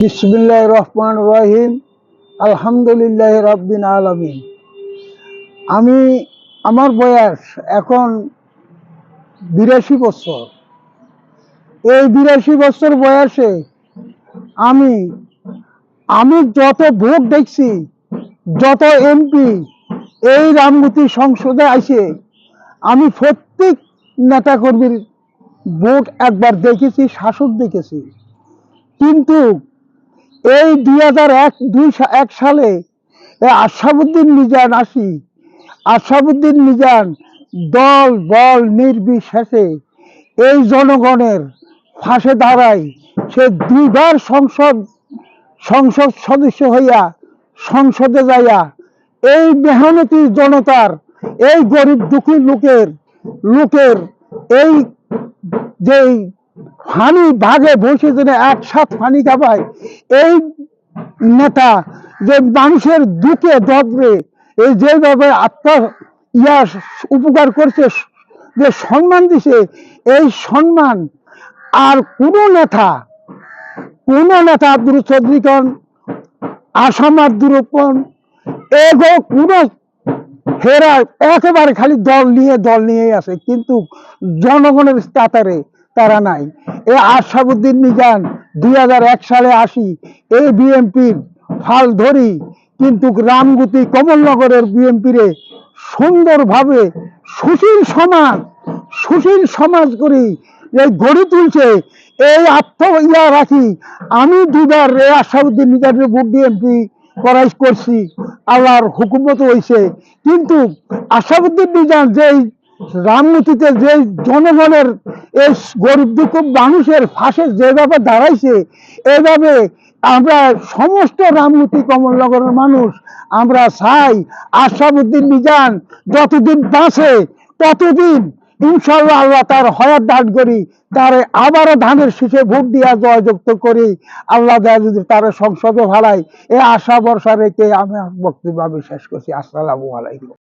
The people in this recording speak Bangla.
বিসমিল্লাহ রহমান রহিম। আলহামদুলিল্লাহ রব্বিন আলমিন। আমি, আমার বয়স এখন বিরাশি বছর। এই বিরাশি বছর বয়সে আমি আমি যত ভোট দেখছি, যত এমপি এই রামগতি সংসদে আসে আমি প্রত্যেক নেতাকর্মীর ভোট একবার দেখেছি, শাসক দেখেছি। কিন্তু এই দুই হাজার এক, দুই এক সালে আশাবুদ্দিন মিজান আসি। আশাবুদ্দিন মিজান দল, বল নির্বিশেষে এই জনগণের ফাঁসে দাঁড়ায়। সে দুইবার সংসদ সংসদ সদস্য হইয়া সংসদে যাইয়া এই মেহনতি জনতার, এই গরিব দুঃখী লোকের লোকের এই যেই ফানি ভাগে বসে যেন একসাথ ফানি খাবায় এই নেতা যে মানুষের দুঃখে দগ্রে এই যেভাবে আত্মা ইয়া উপকার করছে, যে সম্মান দিছে, এই সম্মান আর কোন নেতা কোন নেতা আব্দুল চৌধুরীকন আসাম আব্দুরপন এগো কোনো হেরা একেবারে খালি দল নিয়ে দল নিয়ে আছে, কিন্তু জনগণের কাতারে তারা নাই। এ আশাবুদ্দিন মিজান দুই সালে আসি এই বিএনপির ফাল ধরি, কিন্তু রামগুতি কমলনগরের বিএনপিরে সুন্দরভাবে সুশীল সমাজ সুশীল সমাজ করি এই গড়ে তুলছে। এই আত্ম ইয়া রাখি আমি দুবার রে আশাউদ্দিন মিজানের ভোট বিএনপি করাই করছি। আল্লাহর হুকুমত হয়েছে কিন্তু আশাউদ্দিন মিজান যেই রামনীতিতে যে জনগণের এই গরিব দুঃখ মানুষের ফাঁসে যেভাবে দাঁড়াইছে, এভাবে আমরা সমস্ত রামনীতি কমলনগরের মানুষ, আমরা চাই আশাবুদ্দিন মিজান যতদিন বাঁচে, ততদিন ইনশাল্লাহ আল্লাহ তার হয়াত দান করি, তার আবারও ধানের শীষে ভোট দিয়া জয়যুক্ত করি। আল্লাহ দেয় যদি তার সংসদে ভাড়াই এ আশা বর্ষা রেখে আমি বক্তব্য আমি শেষ করছি। আসসালামু আলাইকুম।